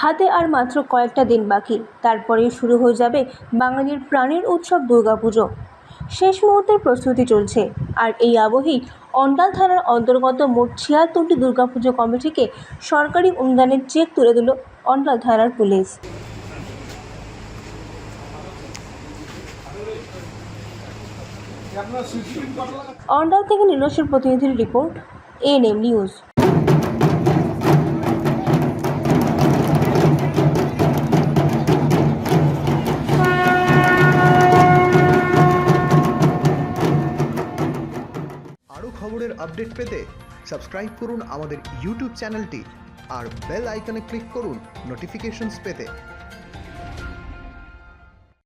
হাতে আর মাত্র কয়েকটা দিন বাকি তারপরেই শুরু হয়ে যাবে বাঙালির প্রাণের উৎসব দুর্গাপুজো। শেষ মুহূর্তের প্রস্তুতি চলছে, আর এই আবহেই অন্ডাল থানার অন্তর্গত মোট ছিয়াত্তরটি দুর্গাপুজো কমিটিকে সরকারি অনুদানের চেক তুলে দিল অন্ডাল থানার পুলিশ। অন্ডাল থেকে নীলসের প্রতিনিধির রিপোর্ট এএনএম নিউজ আরও খবরের আপডেট পেতে সাবস্ক্রাইব করুন আমাদের ইউটিউব চ্যানেলটি আর বেল আইকনে ক্লিক করুন নোটিফিকেশনস পেতে।